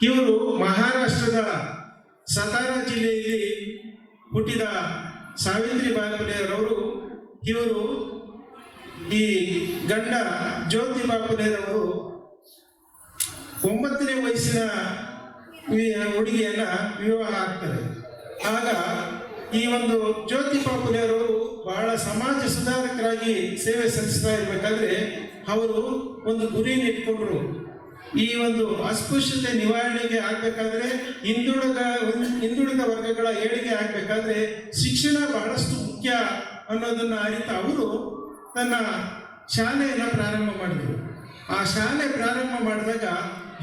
ಇವರು ಮಹಾರಾಷ್ಟ್ರದ ಸತಾರಾ ಜಿಲ್ಲೆಯಲ್ಲಿ ಹುಟ್ಟಿದ ಸಾವಿತ್ರಿ ಬಾಪುಲೆಯರವರು ಇವರು ಈ ಗಂಡ ಜ್ಯೋತಿ ಬಾಪುಲೆಯರವರು ಒಂಬತ್ತನೇ ವಯಸ್ಸಿನ ಹುಡುಗಿಯನ್ನ ವಿವಾಹ ಆಗ್ತಾರೆ. ಆಗ ಈ ಒಂದು ಜ್ಯೋತಿ ಬಾಪುಲೆಯರವರು ಬಹಳ ಸಮಾಜ ಸುಧಾರಕರಾಗಿ ಸೇವೆ ಸಲ್ಲಿಸ್ತಾ ಇರಬೇಕಾದ್ರೆ ಅವರು ಒಂದು ಗುರಿಯನ್ನು ಇಟ್ಕೊಂಡ್ರು. ಈ ಒಂದು ಅಸ್ಪೃಶ್ಯತೆ ನಿವಾರಣೆಗೆ ಆಗ್ಬೇಕಾದ್ರೆ ಹಿಂದುಳಿದ ಹಿಂದುಳಿದ ವರ್ಗಗಳ ಏಳಿಗೆ ಆಗ್ಬೇಕಾದ್ರೆ ಶಿಕ್ಷಣ ಬಹಳಷ್ಟು ಮುಖ್ಯ ಅನ್ನೋದನ್ನ ಅರಿತ ಅವರು ತನ್ನ ಶಾಲೆಯನ್ನು ಪ್ರಾರಂಭ ಮಾಡಿದರು. ಆ ಶಾಲೆ ಪ್ರಾರಂಭ ಮಾಡಿದಾಗ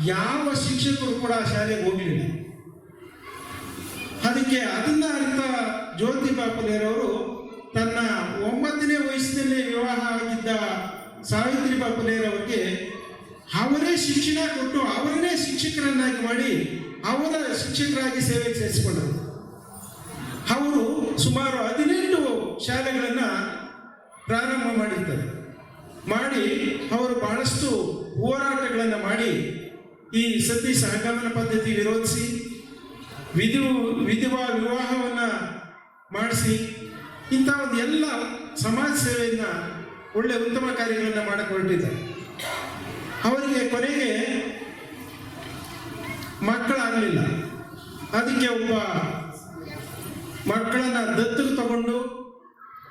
ಯಾವ ಶಿಕ್ಷಕರು ಕೂಡ ಆ ಶಾಲೆಗೆ ಹೋಗಲಿಲ್ಲ ಅದಕ್ಕೆ ಅದನ್ನ ಅರಿತ ಜ್ಯೋತಿ ಬಾಪುಲೆಯರವರು ತನ್ನ ಒಂಬತ್ತನೇ ವಯಸ್ಸಿನಲ್ಲಿ ವಿವಾಹ ಆಗಿದ್ದ ಸಾವಿತ್ರಿ ಬಾಪುಲೆಯರವರಿಗೆ ಅವರೇ ಶಿಕ್ಷಣ ಕೊಟ್ಟು ಅವರನ್ನೇ ಶಿಕ್ಷಕರನ್ನಾಗಿ ಮಾಡಿ ಅವರ ಶಿಕ್ಷಕರಾಗಿ ಸೇವೆ ಸೇರಿಸಿಕೊಂಡರು ಅವರು ಸುಮಾರು ಹದಿನೆಂಟು ಶಾಲೆಗಳನ್ನು ಪ್ರಾರಂಭ ಮಾಡಿರ್ತಾರೆ. ಮಾಡಿ ಅವರು ಬಹಳಷ್ಟು ಹೋರಾಟಗಳನ್ನು ಮಾಡಿ ಈ ಸತಿ ಸಹಗಮನ ಪದ್ಧತಿ ವಿರೋಧಿಸಿ, ವಿಧಿ ವಿಧಿವಾ ವಿವಾಹವನ್ನು ಮಾಡಿಸಿ ಇಂಥ ಒಂದು ಎಲ್ಲ ಸಮಾಜ ಸೇವೆಯನ್ನು ಒಳ್ಳೆ ಉತ್ತಮ ಕಾರ್ಯಗಳನ್ನು ಮಾಡಕ್ಕೆ ಅವರಿಗೆ ಕೊನೆಗೆ ಮಕ್ಕಳಾಗಲಿಲ್ಲ. ಅದಕ್ಕೆ ಒಬ್ಬ ಮಕ್ಕಳನ್ನ ದತ್ತು ತಗೊಂಡು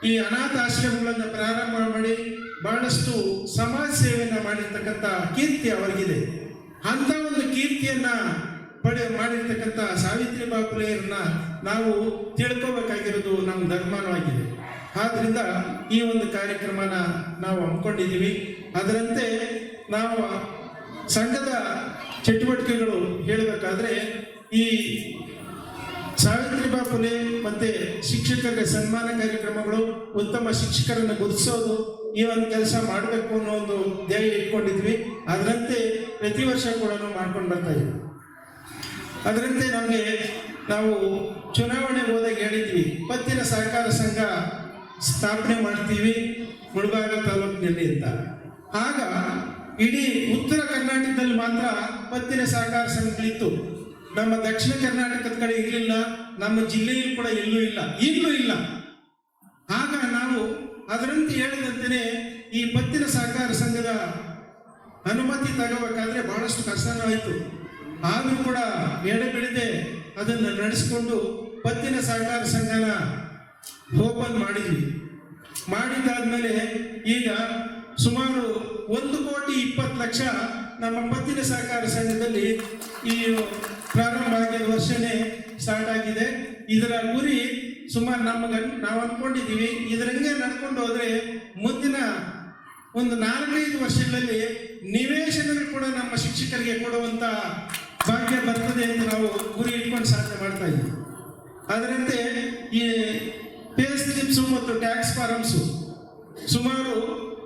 ಈ ಅನಾಥ ಆಶ್ರಮಗಳನ್ನು ಪ್ರಾರಂಭ ಮಾಡಿ ಬಹಳಷ್ಟು ಸಮಾಜ ಸೇವೆಯನ್ನು ಮಾಡಿರ್ತಕ್ಕಂಥ ಕೀರ್ತಿ ಅವರಿಗಿದೆ. ಅಂತ ಒಂದು ಕೀರ್ತಿಯನ್ನ ಪಡೆ, ಮಾಡಿರ್ತಕ್ಕಂಥ ಸಾವಿತ್ರಿ ಬಾಪುಲೆಯರನ್ನ ನಾವು ತಿಳ್ಕೋಬೇಕಾಗಿರೋದು ನಮ್ಮ ಧರ್ಮವಾಗಿದೆ ಆದ್ರಿಂದ ಈ ಒಂದು ಕಾರ್ಯಕ್ರಮನ ನಾವು ಹಮ್ಮಿಕೊಂಡಿದ್ದೀವಿ. ಅದರಂತೆ ನಾವು ಸಂಘದ ಚಟುವಟಿಕೆಗಳು ಹೇಳಬೇಕಾದ್ರೆ ಈ ಸಾವಿತ್ರಿಬಾ ಫುಲೆ ಮತ್ತೆ ಶಿಕ್ಷಕರಿಗೆ ಸನ್ಮಾನ ಕಾರ್ಯಕ್ರಮಗಳು, ಉತ್ತಮ ಶಿಕ್ಷಕರನ್ನು ಗುರುತಿಸೋದು, ಈ ಒಂದು ಕೆಲಸ ಮಾಡಬೇಕು ಅನ್ನೋ ಒಂದು ಧ್ಯೇಯ ಇಟ್ಕೊಂಡಿದ್ವಿ. ಅದರಂತೆ ಪ್ರತಿ ವರ್ಷ ಕೂಡ ಮಾಡ್ಕೊಂಡು ಬರ್ತಾ ಇದ್ವಿ. ಅದರಂತೆ ನಮಗೆ ನಾವು ಚುನಾವಣೆ ಹೋದಾಗ ಹೇಳಿದ್ವಿ ಪತ್ತಿನ ಸಹಕಾರ ಸಂಘ ಸ್ಥಾಪನೆ ಮಾಡ್ತೀವಿ ಮುಳಬಾಗ ತಾಲೂಕಿನಲ್ಲಿ ಅಂತ. ಆಗ ಇಡೀ ಉತ್ತರ ಕರ್ನಾಟಕದಲ್ಲಿ ಮಾತ್ರ ಪತ್ತಿನ ಸಹಕಾರ ಸಂಘಗಳಿತ್ತು ನಮ್ಮ ದಕ್ಷಿಣ ಕರ್ನಾಟಕದ ಕಡೆ ಇರಲಿಲ್ಲ, ನಮ್ಮ ಜಿಲ್ಲೆಯಲ್ಲಿ ಕೂಡ ಎಲ್ಲೂ ಇಲ್ಲ ಈಗಲೂ ಇಲ್ಲ. ಆಗ ನಾವು ಅದರಂತೆ ಹೇಳಿದಂತೆಯೇ ಈ ಪತ್ತಿನ ಸಹಕಾರ ಸಂಘದ ಅನುಮತಿ ತಗೋಬೇಕಾದ್ರೆ ಬಹಳಷ್ಟು ಕಷ್ಟನೂ ಆದರೂ ಕೂಡ ಎಡೆಬಿಡದೆ ಅದನ್ನು ನಡೆಸಿಕೊಂಡು ಪತ್ತಿನ ಸಹಕಾರ ಸಂಘನ ಓಪನ್ ಮಾಡಿದ್ವಿ. ಮಾಡಿದ್ದಾದ್ಮೇಲೆ ಈಗ ಸುಮಾರು ಒಂದು ಕೋಟಿ ಇಪ್ಪತ್ತು ಲಕ್ಷ ನಮ್ಮ ಪತ್ತಿನ ಸಹಕಾರ ಸಂಘದಲ್ಲಿ ಈ ಪ್ರಾರಂಭ ಆಗಿದ ವರ್ಷನೇ ಸ್ಟಾರ್ಟ್ ಆಗಿದೆ. ಇದರ ಗುರಿ ಸುಮಾರು ನಮಗೆ ನಾವು ಅಂದ್ಕೊಂಡಿದ್ದೀವಿ. ಇದರಂಗೆ ನಡ್ಕೊಂಡು ಹೋದರೆ ಮುಂದಿನ ಒಂದು ನಾಲ್ಕೈದು ವರ್ಷಗಳಲ್ಲಿ ನಿವೇಶನಗಳು ಕೂಡ ನಮ್ಮ ಶಿಕ್ಷಕರಿಗೆ ಕೊಡುವಂತ ಭಾಗ್ಯ ಬರ್ತದೆ ಎಂದು ನಾವು ಗುರಿ ಇಟ್ಕೊಂಡು ಸಾಧನೆ ಮಾಡ್ತಾ ಇದ್ದೀವಿ. ಅದರಂತೆ ಈ ಪೇ ಸ್ಲಿಪ್ಸು ಮತ್ತು ಟ್ಯಾಕ್ಸ್ ಫಾರಮ್ಸು ಸುಮಾರು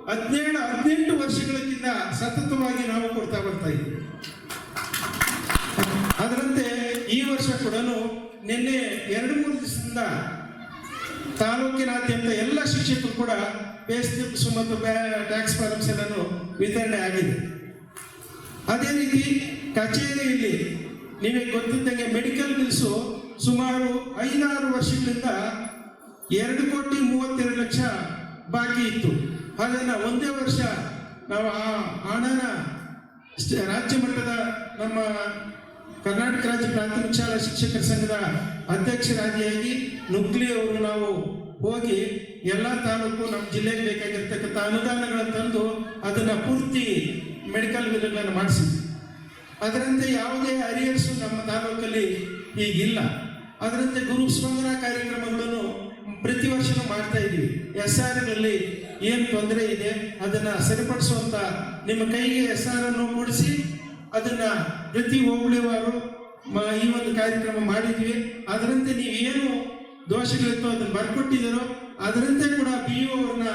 ಹದಿನೇಳು, ಹದಿನೆಂಟು ವರ್ಷಗಳಿಂದ ಸತತವಾಗಿ ನಾವು ಕೊಡ್ತಾ ಬರ್ತಾ ಇದ್ದೀವಿ. ಅದರಂತೆ ಈ ವರ್ಷ ಕೂಡ ನಿನ್ನೆ ಎರಡು ಮೂರು ದಿವಸದಿಂದ ತಾಲೂಕಿನಾದ್ಯಂತ ಎಲ್ಲ ಶಿಕ್ಷಕರು ಕೂಡ ಸ್ಲಿಪ್ಸ್ ಮತ್ತು ಟ್ಯಾಕ್ಸ್ ಫಾರ್ಮ್ಸ್ ಎಲ್ಲನೂ ವಿತರಣೆ ಆಗಿದೆ. ಅದೇ ರೀತಿ ಕಚೇರಿಯಲ್ಲಿ ನಿಮಗೆ ಗೊತ್ತಿದ್ದಂಗೆ ಮೆಡಿಕಲ್ ಬಿಲ್ಸು ಸುಮಾರು ಐದಾರು ವರ್ಷಗಳಿಂದ ಎರಡು ಕೋಟಿ ಮೂವತ್ತೆರಡು ಲಕ್ಷ ಬಾಕಿ ಇತ್ತು. ಅದನ್ನು ಒಂದೇ ವರ್ಷ ನಾವು ಆ ಹಣನ ರಾಜ್ಯ ಮಟ್ಟದ ನಮ್ಮ ಕರ್ನಾಟಕ ರಾಜ್ಯ ಪ್ರಾಥಮಿಕ ಶಾಲಾ ಶಿಕ್ಷಕರ ಸಂಘದ ಅಧ್ಯಕ್ಷರಾಗಿಯಾಗಿ ನುಗ್ಲಿ ಅವರು ನಾವು ಹೋಗಿ ಎಲ್ಲ ತಾಲೂಕು ನಮ್ಮ ಜಿಲ್ಲೆಗೆ ಬೇಕಾಗಿರ್ತಕ್ಕಂಥ ಅನುದಾನಗಳನ್ನು ತಂದು ಅದನ್ನು ಪೂರ್ತಿ ಮೆಡಿಕಲ್ ಬಿಲ್ಗಳನ್ನು ಮಾಡಿಸಿದ್ವಿ. ಅದರಂತೆ ಯಾವುದೇ ಅರಿಯರ್ಸು ನಮ್ಮ ತಾಲೂಕಲ್ಲಿ ಈಗಿಲ್ಲ ಅದರಂತೆ ಗುರು ಸ್ಪಂದನಾ ಕಾರ್ಯಕ್ರಮಗಳನ್ನು ಪ್ರತಿ ವರ್ಷನೂ ಮಾಡ್ತಾ ಇದ್ದೀವಿ. ಎಸ್ನಲ್ಲಿ ಏನು ತೊಂದರೆ ಇದೆ, ಅದನ್ನ ಸರಿಪಡಿಸುವಂತ ನಿಮ್ಮ ಕೈಗೆ ಎಸ್ ಆರ್ ಅನ್ನು ಮೂಡಿಸಿ ಅದನ್ನ ಪ್ರತಿ ಹೋಬಳಿವಾರು ಈ ಒಂದು ಕಾರ್ಯಕ್ರಮ ಮಾಡಿದ್ವಿ ಅದರಂತೆ ನೀವು ಏನು ದೋಷಗಳಿತ್ತು ಅದನ್ನು ಬರ್ಕೊಟ್ಟಿದ್ದೀರೋ, ಅದರಂತೆ ಕೂಡ ಪಿ ಯು ಅವ್ರನ್ನ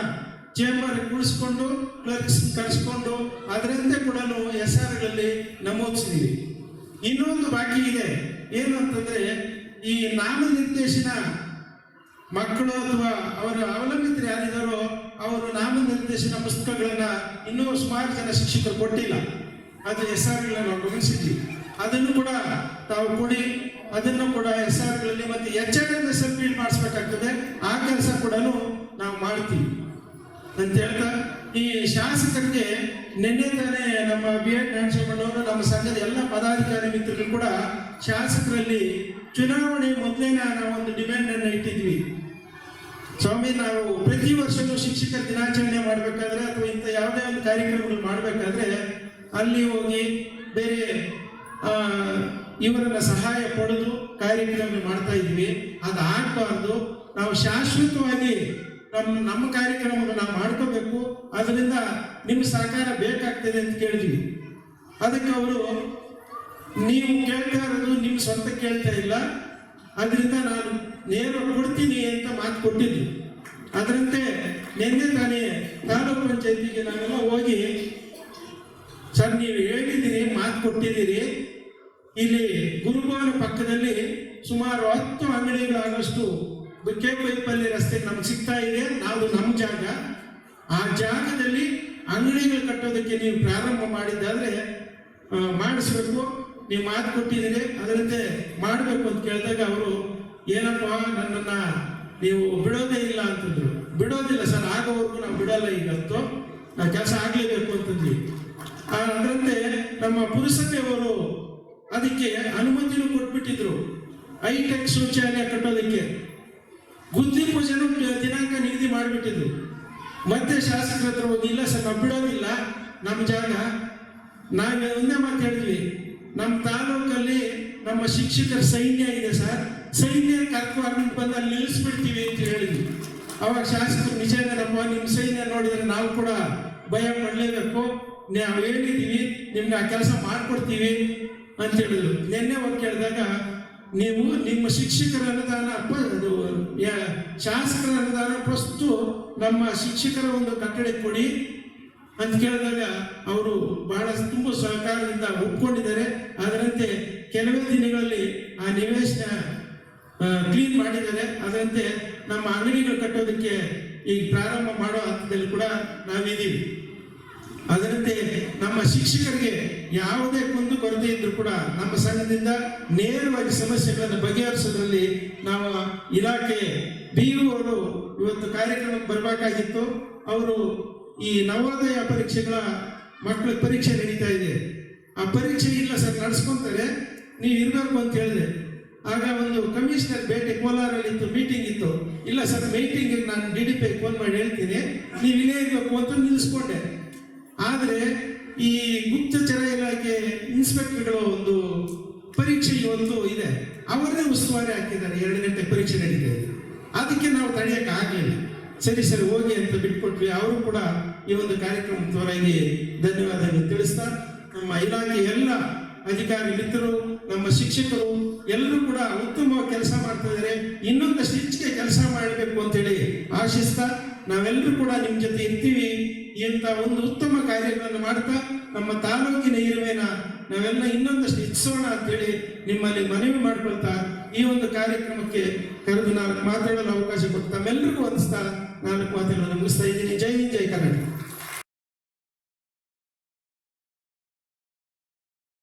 ಚೇಂಬರ್ ಕೂಡಿಸ್ಕೊಂಡು ಕ್ಲರ್ಕ್ಸ್ ಕರೆಸ್ಕೊಂಡು, ಅದರಂತೆ ಕೂಡ ನಾವು ಎಸ್ ಆರ್ಗಳಲ್ಲಿ ನಮೂದಿಸಿದ್ದೀವಿ. ಇನ್ನೊಂದು ಬಾಕಿ ಇದೆ. ಏನು ಅಂತಂದ್ರೆ, ಈ ನಾಮನಿರ್ದೇಶನ ಮಕ್ಕಳು ಅಥವಾ ಅವರ ಅವಲಂಬಿತರು ಯಾರಿದ್ದಾರೋ ಅವರು ನಾಮನಿರ್ದೇಶನ ಪುಸ್ತಕಗಳನ್ನ ಇನ್ನೂ ಸುಮಾರು ಜನ ಶಿಕ್ಷಕರು ಕೊಟ್ಟಿಲ್ಲ. ಅದು ಎಸ್ ಆರ್ಗಳನ್ನ ನಾವು ಗಮನಿಸಿದ್ವಿ. ಅದನ್ನು ಕೂಡ ತಾವು ಕೊಡಿ, ಅದನ್ನು ಕೂಡ ಎಸ್ ಆರ್ಗಳಲ್ಲಿ ಮತ್ತೆ H R M S L ಮಾಡಿಸ್ಬೇಕಾಗ್ತದೆ. ಆ ಕೆಲಸ ಕೂಡ ನಾವು ಮಾಡ್ತೀವಿ. ಅಂತ ಹೇಳ್ತಾ, ಈ ಶಾಸಕರಿಗೆ ನಿನ್ನೆ ತಾನೇ ನಮ್ಮ ಬಿ ಎಡ್ ನರಸಿಂಹಣ್ಣವರು ನಮ್ಮ ಸಂಘದ ಎಲ್ಲ ಪದಾಧಿಕಾರಿ ಮಿತ್ರರು ಕೂಡ ಶಾಸಕರಲ್ಲಿ ಚುನಾವಣೆ ಮೊದಲೇ ನಾವು ಒಂದು ಡಿಮ್ಯಾಂಡ್ ಅನ್ನು ಇಟ್ಟಿದ್ವಿ. ಸ್ವಾಮಿ, ನಾವು ಪ್ರತಿ ವರ್ಷನೂ ಶಿಕ್ಷಕರ ದಿನಾಚರಣೆ ಮಾಡಬೇಕಾದ್ರೆ ಅಥವಾ ಇಂಥ ಯಾವುದೇ ಒಂದು ಕಾರ್ಯಕ್ರಮಗಳು ಮಾಡಬೇಕಾದ್ರೆ ಅಲ್ಲಿ ಹೋಗಿ ಬೇರೆ ಇವರನ್ನ ಸಹಾಯ ಪಡೆದು ಕಾರ್ಯಕ್ರಮ ಮಾಡ್ತಾ ಇದ್ವಿ. ಅದಾಗಬಾರ್ದು. ನಾವು ಶಾಶ್ವತವಾಗಿ ನಮ್ಮ ನಮ್ಮ ಕಾರ್ಯಕ್ರಮವನ್ನು ನಾವು ಮಾಡ್ಕೋಬೇಕು. ಅದರಿಂದ ನಿಮ್ಮ ಸಹಕಾರ ಬೇಕಾಗ್ತದೆ ಅಂತ ಕೇಳಿದ್ವಿ. ಅದಕ್ಕೆ ಅವರು, ನೀವು ಕೇಳ್ತಾ ಇರೋದು, ನಿಮ್ಮ ಸ್ವಂತ ಕೇಳ್ತಾ ಇಲ್ಲ. ಅದರಿಂದ ನಾನು ನೇರ ಕೊಡ್ತೀನಿ ಅಂತ ಮಾತು ಕೊಟ್ಟಿದ್ವಿ ಅದರಂತೆ ನಿನ್ನೆ ತಾನೇ ತಾಲೂಕು ಪಂಚಾಯತಿಗೆ ನಾವೆಲ್ಲ ಹೋಗಿ, ಸರ್, ನೀವು ಹೇಳಿದ್ದೀರಿ ಮಾತು ಕೊಟ್ಟಿದ್ದೀರಿ. ಇಲ್ಲಿ ಗುರುಭವನ ಪಕ್ಕದಲ್ಲಿ ಸುಮಾರು ಹತ್ತು ಅಂಗಡಿಗಳಾಗಷ್ಟು ಕೆ ಪೈಪಲ್ಲಿ ರಸ್ತೆ ನಮ್ಗೆ ಸಿಗ್ತಾ ಇದೆ. ನಾವು ನಮ್ಮ ಜಾಗ. ಆ ಜಾಗದಲ್ಲಿ ಅಂಗಡಿಗಳು ಕಟ್ಟೋದಕ್ಕೆ ನೀವು ಪ್ರಾರಂಭ ಮಾಡಿದ್ದಾದ್ರೆ ಮಾಡಿಸ್ಬೇಕು. ನೀವು ಮಾತು ಕೊಟ್ಟಿದ್ದೀರಿ. ಅದರಂತೆ ಮಾಡಬೇಕು ಅಂತ ಕೇಳಿದಾಗ ಅವರು ಏನಪ್ಪ ನನ್ನನ್ನು ನೀವು ಬಿಡೋದೇ ಇಲ್ಲ ಅಂತಂದ್ರು. ಬಿಡೋದಿಲ್ಲ ಸರ್, ಆಗೋವರೆಗೂ ನಾವು ಬಿಡಲ್ಲ ಈಗಂತೂ ನಾ ಕೆಲಸ ಆಗಲೇಬೇಕು ಅಂತಂದ್ವಿ. ಅದರಂತೆ ನಮ್ಮ ಪುರಸಭೆಯವರು ಅದಕ್ಕೆ ಅನುಮತಿನೂ ಕೊಟ್ಬಿಟ್ಟಿದ್ರು. ಹೈಟೆಕ್ ಶೌಚಾಲಯ ಕಟ್ಟೋದಕ್ಕೆ. ಗುದ್ದಿ ಪೂಜೆನೂ ದಿನಾಂಕ ನಿಗದಿ ಮಾಡಿಬಿಟ್ಟಿದ್ರು. ಮತ್ತೆ ಶಾಸಕರ ಹತ್ರ ಹೋಗಿ, ಇಲ್ಲ ಸರ್, ನಾವು ಬಿಡೋದಿಲ್ಲ. ನಮ್ಮ ಜಾಗ. ನಾವೇ ಒಂದೇ ಮಾತಾಡಿದ್ವಿ ನಮ್ಮ ತಾಲೂಕಲ್ಲಿ ನಮ್ಮ ಶಿಕ್ಷಕರ ಸೈನ್ಯ ಇದೆ ಸರ್. ಸೈನ್ಯ ಕರ್ಕೊಂಡು ಬಂದು ಅಲ್ಲಿ ನಿಲ್ಲಿಸ್ಬಿಡ್ತೀವಿ ಅಂತ ಹೇಳಿದ್ವಿ ಅವಾಗ ಶಾಸಕರು ನಿಜನೇನಪ್ಪ ನಿಮ್ಮ ಸೈನ್ಯ ನೋಡಿದ್ರೆ ನಾವು ಕೂಡ ಭಯ ಪಡಲೇಬೇಕು. ನಾವು ಹೇಳಿದ್ದೀವಿ ನಿಮ್ಗೆ ಆ ಕೆಲಸ ಮಾಡಿಕೊಡ್ತೀವಿ ಅಂತ ಹೇಳಿದ್ರು. ನಿನ್ನೆ ಹೋಗಿ ಕೇಳಿದಾಗ, ನೀವು ನಿಮ್ಮ ಶಿಕ್ಷಕರ ಅನುದಾನ ಅದು ಶಾಸಕರ ಅನುದಾನ ಫಸ್ಟು ನಮ್ಮ ಶಿಕ್ಷಕರ ಒಂದು ಕಟ್ಟಡಕ್ಕೆ ಕೊಡಿ ಅಂತ ಕೇಳಿದಾಗ ಅವರು ಬಹಳ ತುಂಬ ಸಹಕಾರದಿಂದ ಒಪ್ಕೊಂಡಿದ್ದಾರೆ. ಅದರಂತೆ ಕೆಲವೇ ದಿನಗಳಲ್ಲಿ ಆ ನಿವೇಶನ ಕ್ಲೀನ್ ಮಾಡಿದ್ದಾರೆ. ಅದರಂತೆ ನಮ್ಮ ಅಂಗಡಿಗಳು ಕಟ್ಟೋದಕ್ಕೆ ಈಗ ಪ್ರಾರಂಭ ಮಾಡೋ ಹಂತದಲ್ಲಿ ಕೂಡ ನಾವಿದ್ದೀವಿ. ಅದರಂತೆ ನಮ್ಮ ಶಿಕ್ಷಕರಿಗೆ ಯಾವುದೇ ಕುಂದು ಕೊರತೆ ಇದ್ರೂ ಕೂಡ ನಮ್ಮ ಸಂಘದಿಂದ ನೇರವಾಗಿ ಸಮಸ್ಯೆಗಳನ್ನು ಬಗೆಹರಿಸೋದ್ರಲ್ಲಿ ನಾವು ಇಲಾಖೆ ಬಿ ಅವರು ಇವತ್ತು ಕಾರ್ಯಕ್ರಮಕ್ಕೆ ಬರಬೇಕಾಗಿತ್ತು. ಅವರು ಈ ನವೋದಯ ಪರೀಕ್ಷೆಗಳ ಮಕ್ಕಳ ಪರೀಕ್ಷೆ ನಡೀತಾ ಇದೆ. ಆ ಪರೀಕ್ಷೆ ಇಲ್ಲ ಸರ್, ನಡೆಸ್ಕೊಂತಾರೆ. ನೀವು ಇರಬೇಕು ಅಂತ ಹೇಳಿದೆ. ಆಗ ಒಂದು ಕಮಿಷನರ್ ಭೇಟಿ ಕೋಲಾರಲ್ಲಿ ಇತ್ತು ಮೀಟಿಂಗ್ ಇತ್ತು. ಇಲ್ಲ ಸರ್ ಮೀಟಿಂಗ್ ನಾನು ಡಿ ಡಿ ಪಿ ಫೋನ್ ಮಾಡಿ ಹೇಳ್ತೀನಿ. ನೀವು ಇಲ್ಲೇ ಇರಬೇಕು ಅಂತ ನಿಲ್ಲಿಸ್ಕೊಂಡೆ ಆದರೆ ಈ ಗುಪ್ತಚರ ಇಲಾಖೆ ಇನ್ಸ್ಪೆಕ್ಟರ್ಗಳ ಒಂದು ಪರೀಕ್ಷೆ ಒಂದು ಇದೆ. ಅವರೇ ಉಸ್ತುವಾರಿ ಹಾಕಿದ್ದಾರೆ, ಎರಡು ಗಂಟೆ ಪರೀಕ್ಷೆ ನಡೀತಾ ಇದೆ. ಅದಕ್ಕೆ ನಾವು ತಡೆಯಕ್ಕೆ ಆಗಲಿಲ್ಲ. ಸರಿ ಸರಿ, ಹೋಗಿ ಅಂತ ಬಿಟ್ಕೊಟ್ವಿ. ಅವರು ಕೂಡ ಈ ಒಂದು ಕಾರ್ಯಕ್ರಮ ತೋರಾಗಿ ಧನ್ಯವಾದಗಳು ತಿಳಿಸ್ತಾ, ನಮ್ಮ ಇಲಾಖೆ ಎಲ್ಲ ಅಧಿಕಾರಿ ಮಿತ್ರರು, ನಮ್ಮ ಶಿಕ್ಷಕರು ಎಲ್ಲರೂ ಕೂಡ ಉತ್ತಮವಾಗಿ ಕೆಲಸ ಮಾಡ್ತಾ ಇದ್ದಾರೆ. ಇನ್ನೊಂದಷ್ಟು ಹೆಚ್ಚಿಗೆ ಕೆಲಸ ಮಾಡಬೇಕು ಅಂತೇಳಿ ಆಶಿಸ್ತಾ ನಾವೆಲ್ಲರೂ ಕೂಡ ನಿಮ್ಮ ಜೊತೆ ಇರ್ತೀವಿ ಇಂಥ ಒಂದು ಉತ್ತಮ ಕಾರ್ಯಗಳನ್ನು ಮಾಡ್ತಾ ನಮ್ಮ ತಾಲೂಕಿನ ಇರುವೆನ ನಾವೆಲ್ಲ ಇನ್ನೊಂದಷ್ಟು ಹೆಚ್ಚಿಸೋಣ ಅಂತೇಳಿ ನಿಮ್ಮಲ್ಲಿ ಮನವಿ ಮಾಡ್ಕೊಳ್ತಾ ಈ ಒಂದು ಕಾರ್ಯಕ್ರಮಕ್ಕೆ ಕರೆದು ನಾನು ಮಾತಾಡಲು ಅವಕಾಶ ಕೊಡ್ತಾ ತಮ್ಮೆಲ್ಲರಿಗೂ ವಂದಿಸ್ತಾ ನಾನು ಮಾತುಗಳನ್ನು ಮುಗಿಸ್ತಾ ಇದ್ದೀನಿ. ಜೈ ಜೈ ಕರ್ನಾಟಕ